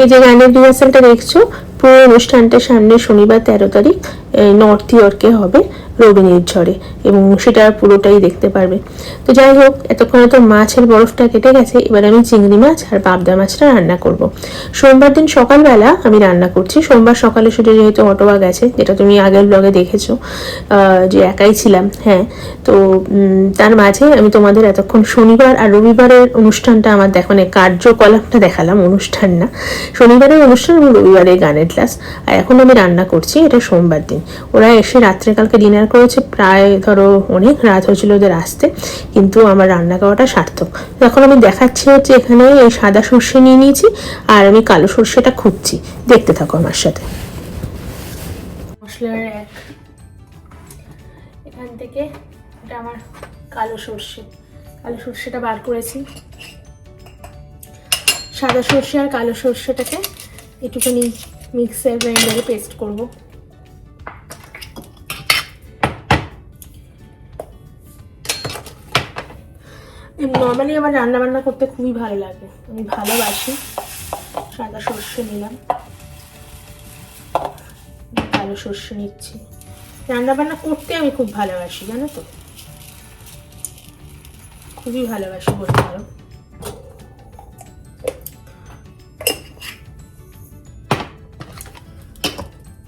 এই যে গানের রিহার্সালটা দেখছ পুরো অনুষ্ঠানটা সামনে শনিবার তেরো তারিখ নর্থ ইয়র্কে হবে। রবি নির্ঝরে এবং সেটা পুরোটাই দেখতে পারবে। তো যাই হোক, এতক্ষণে তো মাছের বরফটা কেটে গেছে, এবার আমি চিংড়ি মাছ আর পাবদা মাছটা রান্না করব। সোমবার দিন সকালবেলা আমি রান্না করছি। সোমবার সকালে শুধু যেহেতু অটোয়া গেছে, যেটা তুমি আগের ব্লগে দেখেছ যে একাই ছিলাম হ্যাঁ তো তার মাঝে আমি তোমাদের এতক্ষণ শনিবার আর রবিবারের অনুষ্ঠানটা আমার মানে কার্যকলাপটা দেখালাম, অনুষ্ঠান না। শনিবারের অনুষ্ঠান এবং রবিবারের গানের ক্লাস আর এখন আমি রান্না করছি এটা সোমবার দিন। ওরা এসে রাত্রে কালকে ডিনার করেছে, প্রায় ধরো অনেক রাত হয়েছিল ওদের আসতে, কিন্তু আমার রান্না করাটা সার্থক। এখন আমি দেখাচ্ছি হচ্ছে এখানে এই সাদা সর্ষে নিয়ে নিয়েছি, আর আমি কালো সর্ষেটা খুঁজছি। দেখতে থাকো আমার সাথে। এখান থেকে এটা আমার কালো সর্ষে। কালো সর্ষেটা বার করেছি। সাদা সর্ষে আর কালো সর্ষেটাকে একটুখানি মিক্সার গ্রাইন্ডারে পেস্ট করব। নর্মালি আমার রান্না বান্না করতে খুবই ভালো লাগে। আমি ভালোবাসি। সাদা সর্ষে নিলাম। কালো সর্ষে নিচ্ছি। রান্না বান্না করতে আমি খুব ভালোবাসি, জানো তো? খুবই ভালোবাসি বলতে পারো।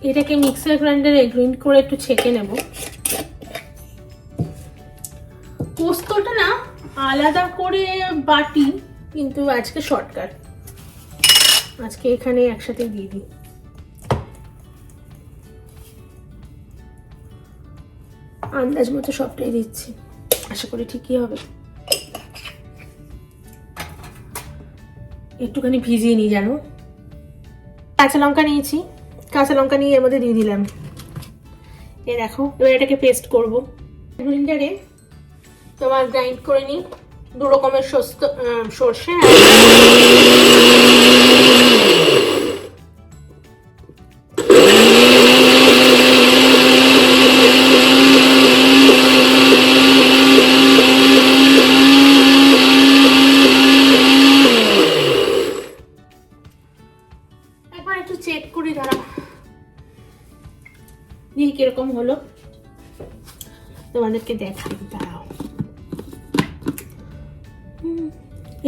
এটাকে মিক্সার গ্রাইন্ডারে গ্রিন্ড করে একটু ছেঁকে নেব। পোস্তটা আলাদা করে বাটি, কিন্তু আজকে শর্টকাট আজকে এখানে একসাথে দিয়ে দিই। আন্দাজ মতো সবটাই দিচ্ছি। আশা করি ঠিকই হবে। একটুখানি ভিজিয়ে নিই জানো কাঁচা লঙ্কা নিয়েছি। কাঁচা লঙ্কা নিয়ে এর মধ্যে দিয়ে দিলাম। এ দেখো, এবার এটাকে পেস্ট করব। গ্রিন্ডারে তোমার গ্রাইন্ড করে নিই। দু রকমের সর্ষে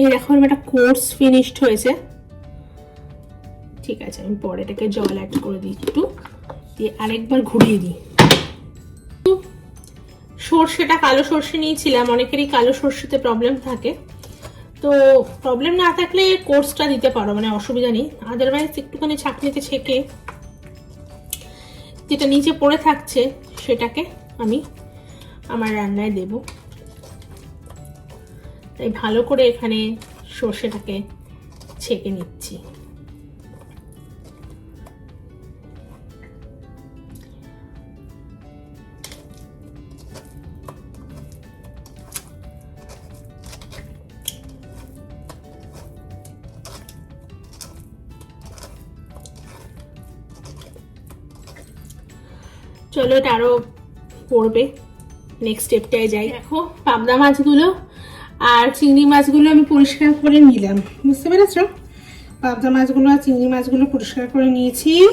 এই দেখো একটা কোর্স ফিনিশড হয়েছে। ঠিক আছে, আমি পরে এটাকে জল অ্যাড করে দিই একটু। দিয়ে আরেকবার ঘুরিয়ে দিই। সর্ষেটা কালো সর্ষে নিয়েছিলাম, অনেকেরই কালো সর্ষেতে প্রবলেম থাকে। তো প্রবলেম না থাকলে কোর্সটা দিতে পারো মানে অসুবিধা নেই। আদারওয়াইজ একটুখানি ছাঁকনিতে ছেঁকে যেটা নিচে পড়ে থাকছে, সেটাকে আমি আমার রান্নায় দেব। তাই ভালো করে এখানে সর্ষেটাকে ছেঁকে নিচ্ছি। চলো এটা আরও পড়বে। নেক্সট স্টেপটায় যাই। দেখো পাবদা মাছগুলো আর চিংড়ি মাছগুলো আমি পরিষ্কার করে নিলাম। বুঝতে পেরেছ? পাবদা মাছগুলো আর চিংড়ি মাছগুলো পরিষ্কার করে নিয়েছি।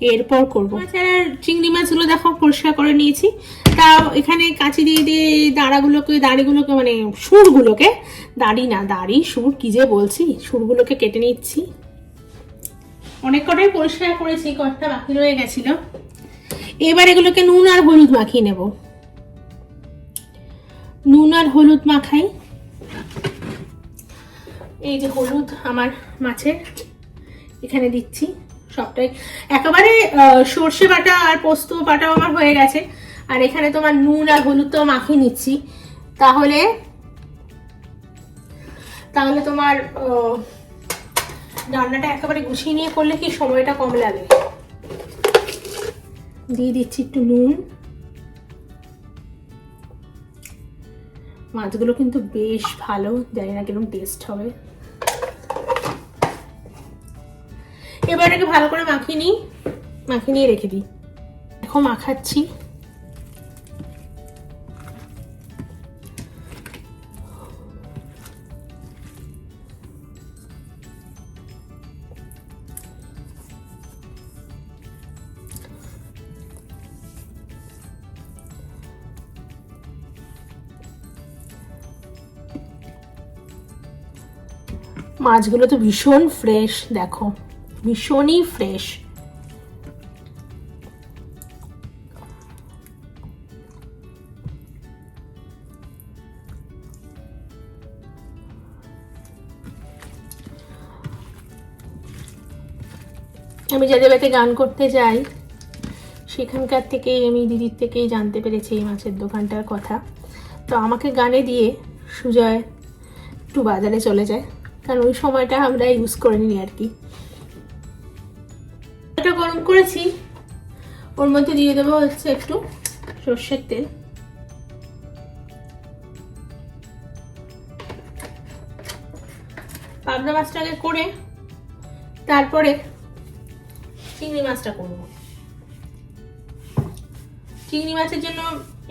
এরপর করব। আর চিংড়ি মাছগুলো দেখো, পরিষ্কার করে নিয়েছি। তাও এখানে কাঁচি দিয়ে দিয়ে দাঁড়াগুলোকে, দাড়িগুলোকে মানে সুরগুলোকে, দাড়ি না, দাড়ি, সুর কি যে বলছি, সুরগুলোকে কেটে নিচ্ছি। অনেক কটাই পরিষ্কার করেছি, কয়েকটা বাকি রয়ে গেছিল। এবার এগুলোকে নুন আর হলুদ মাখিয়ে নেব। নুন আর হলুদ মাখাই। এই যে হলুদ আমার মাছের, এখানে দিচ্ছি সবটাই। একেবারে সর্ষে বাটা আর পোস্ত বাটাও আমার হয়ে গেছে। আর এখানে তোমার নুন আর হলুদ তো মাখিয়ে নিচ্ছি। তাহলে তাহলে তোমার রান্নাটা একেবারে গুছিয়ে নিয়ে করলে কি সময়টা কম লাগে? দিয়ে দিচ্ছি একটু নুন। মাছগুলো কিন্তু বেশ ভালো, জানি না কীরকম টেস্ট হবে। এবার এটাকে ভালো করে মাখিয়ে নিই। মাখিয়ে নিয়ে রেখে দিই। এখন মাখাচ্ছি। মাছগুলো তো ভীষণ ফ্রেশ দেখো। ভীষণই ফ্রেশ আমি যাদের বাড়িতে গান করতে যাই। সেখানকার থেকেই আমি দিদির থেকেই জানতে পেরেছি এই মাছের দোকানটার কথা। তো আমাকে গানে দিয়ে সুজয় একটু বাজারে চলে যায়। কারণ ওই সময়টা আমরা ইউজ করে নিই আর কি। এটা গরম করেছি। ওর মধ্যে দিয়ে দেবো হচ্ছে একটু সর্ষের তেল। পাবদা মাছটাকে করে তারপরে চিংড়ি মাছটা করব। চিংড়ি মাছের জন্য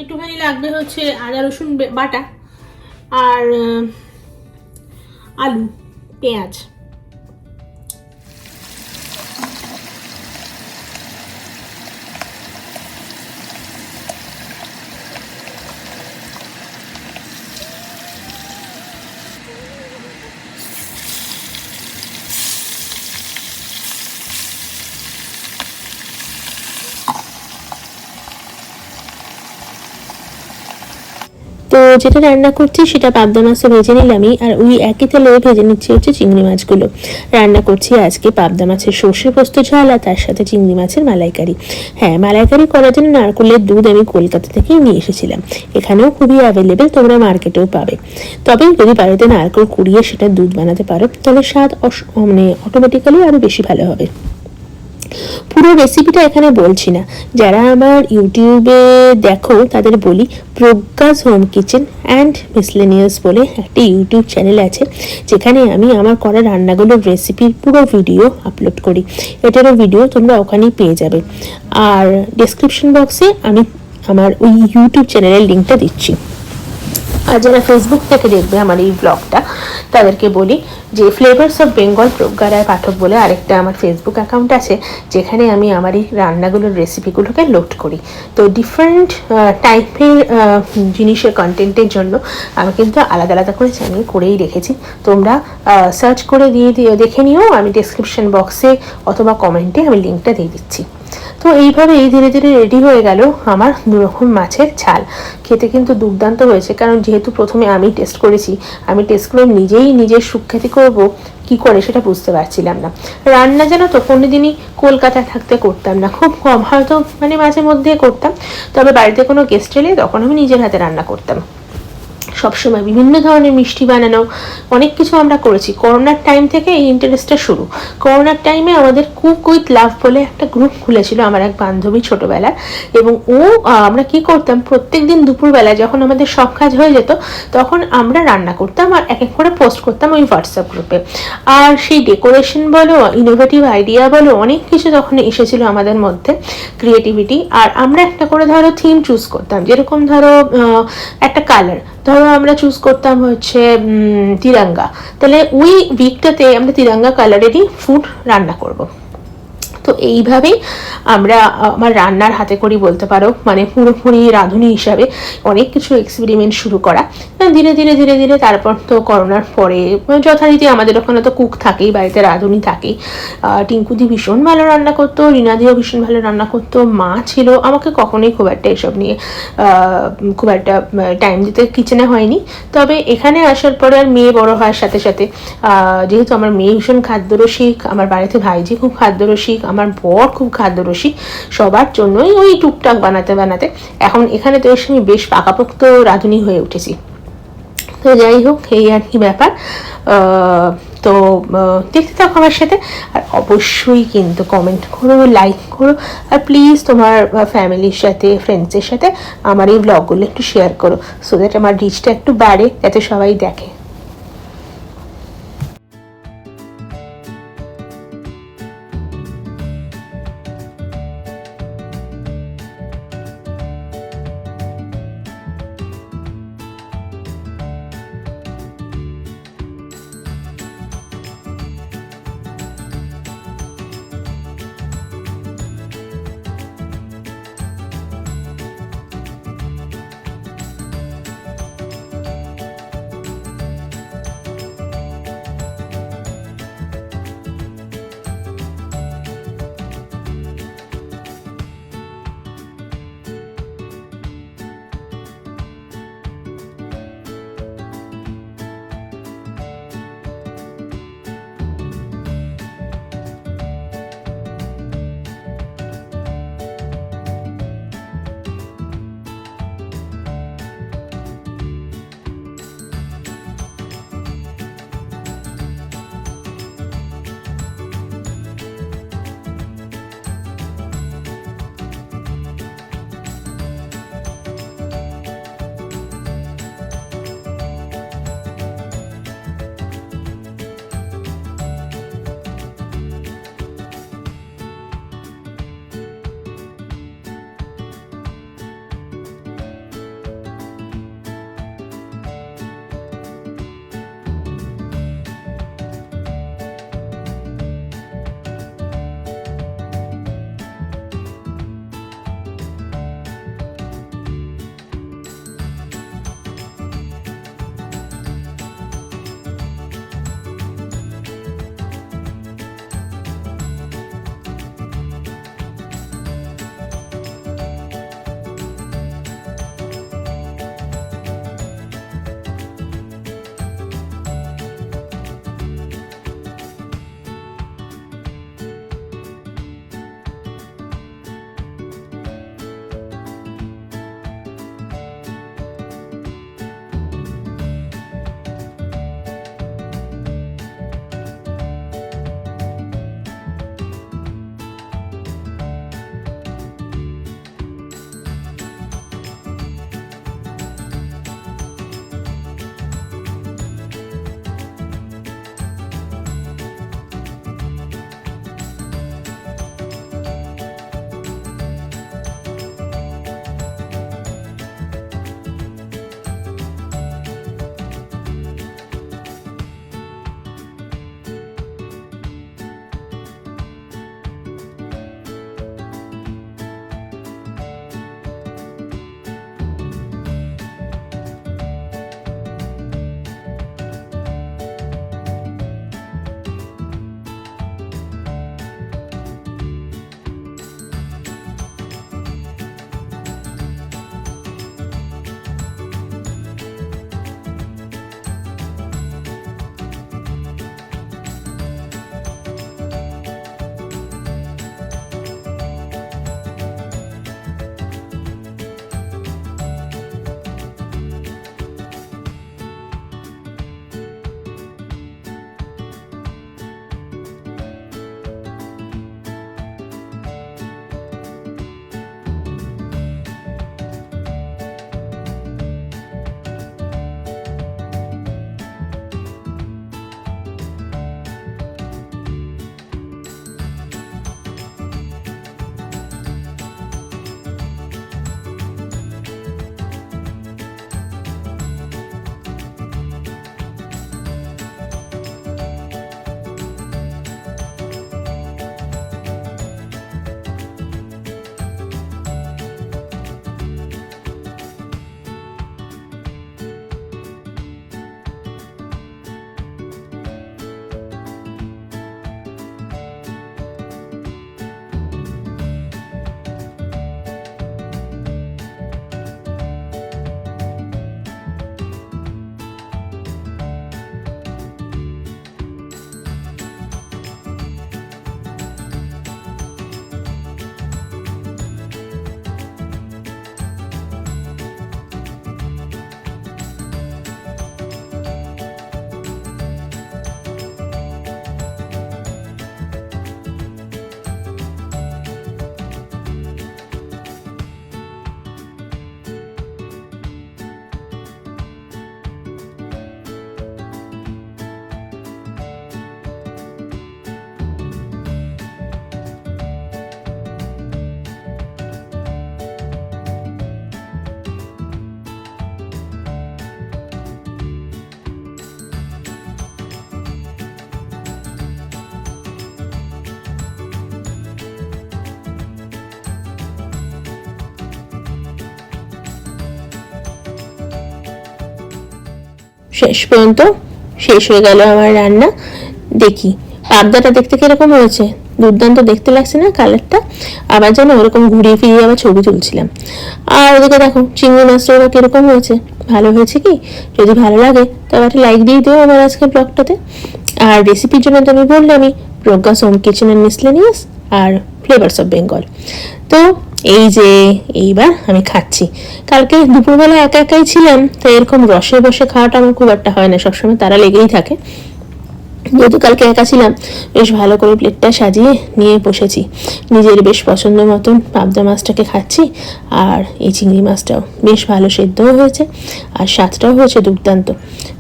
একটুখানি লাগবে হচ্ছে আদা রসুন বাটা আর আলু। পেঁয়াজ তো যেটা রান্না করছি সেটা পাবদা মাছও ভেজে নিলামই, আর ওই একই তেলে ভেজে নিচ্ছি হচ্ছে চিংড়ি মাছগুলো। রান্না করছি আজকে পাবদা মাছের সর্ষে পোস্ত ঝাল আর তার সাথে চিংড়ি মাছের মালাইকারি। হ্যাঁ মালাইকারি করার জন্য নারকলের দুধ আমি কলকাতা থেকে নিয়ে এসেছিলাম। এখানেও খুবই অ্যাভেলেবেল তোমরা মার্কেটেও পাবে। তবে যদি বাড়িতে নারকেল কুড়িয়ে সেটা দুধ বানাতে পারো, তাহলে স্বাদ মানে অটোমেটিক্যালি আরও বেশি ভালো হবে। পুরো রেসিপিটা এখানে বলছি না। যারা আমার ইউটিউবে দেখো, তাদের বলি Pragya's home kitchen and miscellaneous বলে একটা ইউটিউব চ্যানেল আছে, যেখানে আমি আমার করা রান্নাগুলোর রেসিপির পুরো ভিডিও আপলোড করি। এটারও ভিডিও তোমরা ওখানেই পেয়ে যাবে। আর ডেসক্রিপশন বক্সে আমি আমার ওই ইউটিউব চ্যানেলের লিঙ্কটা দিচ্ছি। আর যারা ফেসবুক থেকে দেখবে আমার এই ব্লগটা তাদেরকে বলি যে ফ্লেভার্স অফ বেঙ্গল প্রজ্ঞা রায় পাঠক বলে আরেকটা আমার ফেসবুক অ্যাকাউন্ট আছে, যেখানে আমি আমার এই রান্নাগুলোর রেসিপিগুলোকে লোড করি। তো ডিফারেন্ট টাইপের জিনিসের কন্টেন্টের জন্য আমি কিন্তু আলাদা আলাদা করে চ্যানেল করেই রেখেছি। তোমরা সার্চ করে দিয়ে দিয়ে দেখে নিও, আমি ডেসক্রিপশন বক্সে অথবা কমেন্টে আমি লিঙ্কটা দিয়ে দিচ্ছি। তো এইভাবেই ধীরে ধীরে রেডি হয়ে গেল আমার দুরকম মাছের ঝাল। খেতে কিন্তু দুর্দান্ত হয়েছে, কারণ যেহেতু প্রথমে আমি টেস্ট করেছি, আমি টেস্ট করে নিজেই নিজের সুখ্যাতি করব, কি করে সেটা বুঝতে পারছিলাম না। রান্না যেন তো কোনো দিনই কলকাতায় থাকতে করতাম না, খুব কম হয়তো মানে মাঝে মধ্যে করতাম, তবে বাড়িতে কোনো গেস্ট এলে তখন আমি নিজের হাতে রান্না করতাম। সবসময় বিভিন্ন ধরনের মিষ্টি বানানো, অনেক কিছু আমরা করেছি। করোনার টাইম থেকে এই ইন্টারেস্টটা শুরু। করোনার টাইমে আমাদের কুক উইথ লাভ বলে একটা গ্রুপ খুলেছিল আমার এক বান্ধবী ছোটবেলার এবং ও আমরা কি করতাম প্রত্যেক দিন দুপুরবেলা যখন আমাদের সব কাজ হয়ে যেত, তখন আমরা রান্না করতাম আর এক এক করে পোস্ট করতাম ওই হোয়াটসঅ্যাপ গ্রুপে আর সেই ডেকোরেশন বলো ইনোভেটিভ আইডিয়া বলো, অনেক কিছু তখন এসেছিল আমাদের মধ্যে ক্রিয়েটিভিটি আর আমরা একটা করে ধরো থিম চুজ করতাম। যেরকম ধরো একটা কালার ধরো আমরা চুজ করতাম হচ্ছে তিরাঙ্গা। তাহলে ওই উইকটাতে আমরা তিরাঙ্গা কালারেরই ফুড রান্না করব। তো এইভাবেই আমরা আমার রান্নার হাতে করি বলতে পারো মানে পুরোপুরি রাঁধুনি হিসাবে অনেক কিছু এক্সপেরিমেন্ট শুরু করা। আহ, ধীরে ধীরে ধীরে ধীরে তারপর তো করোনার পরে যথারীতি আমাদের ওখানে তো কুক থাকেই বাড়িতে রাঁধুনি থাকেই। টিঙ্কুদি ভীষণ ভালো রান্না করতো রিনাদিও ভীষণ ভালো রান্না করতো মা ছিল আমাকে কখনোই খুব একটা এসব নিয়ে খুব একটা টাইম দিতে কিচেনে হয়নি। তবে এখানে আসার পরে আর মেয়ে বড় হওয়ার সাথে সাথে যেহেতু আমার মেয়ে ভীষণ খাদ্যরসিক আমার বাড়িতে ভাইজি খুব খাদ্যরসিক আমার বর খুব খাদ্যরসিক, সবার জন্যই ওই টুকটাক বানাতে বানাতে। এখন এখানে তো এসে আমি বেশ পাকাপোক্ত রাঁধুনি হয়ে উঠেছি। তো যাই হোক, এই আর কি ব্যাপার। তো দেখতে থাকো আমার সাথে। আর অবশ্যই কিন্তু কমেন্ট করো লাইক করো। আর প্লিজ তোমার ফ্যামিলির সাথে ফ্রেন্ডসের সাথে আমার এই ব্লগগুলো একটু শেয়ার করো। সো দ্যাট আমার রিচটা একটু বাড়ে, যাতে সবাই দেখে। শেষ পর্যন্ত শেষ হয়ে গেল আমার রান্না। দেখি, পাবদাটা দেখতে কীরকম হয়েছে? দুর্দান্ত দেখতে লাগছে না কালারটা? আবার যেন ওরকম ঘুরিয়ে ফিরিয়ে আবার ছবি তুলছিলাম। আর ওদিকে দেখো, চিংড়ি মাছটা ওরা কীরকম হয়েছে? ভালো হয়েছে কি? যদি ভালো লাগে, তবে একটা লাইক দিয়ে দিও আমার আজকে ব্লগটাতে আর রেসিপির জন্য তো আমি বললামই প্রজ্ঞা সোম কিচেন অ্যান্ড মিসলেনিয়াস আর ফ্লেভার্স অফ বেঙ্গল তো এই যে এইবার আমি খাচ্ছি। কালকে দুপুরবেলা একা একাই ছিলাম তো এরকম রসে বসে খাওয়াটা আমার খুব একটা হয় না, সবসময় তারা লেগেই থাকে। যেহেতু কালকে একা ছিলাম, বেশ ভালো করে প্লেটটা সাজিয়ে নিয়ে বসেছি। নিজের বেশ পছন্দ মতন পাবদা মাছটাকে খাচ্ছি, আর এই চিংড়ি মাছটাও বেশ ভালো সেদ্ধও হয়েছে, আর স্বাদটাও হয়েছে দুর্দান্ত।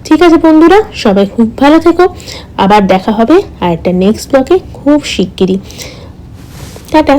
ঠিক আছে বন্ধুরা, সবাই খুব ভালো থেকো, আবার দেখা হবে আর একটা নেক্সট ব্লগে খুব শিগগিরই। টাটা।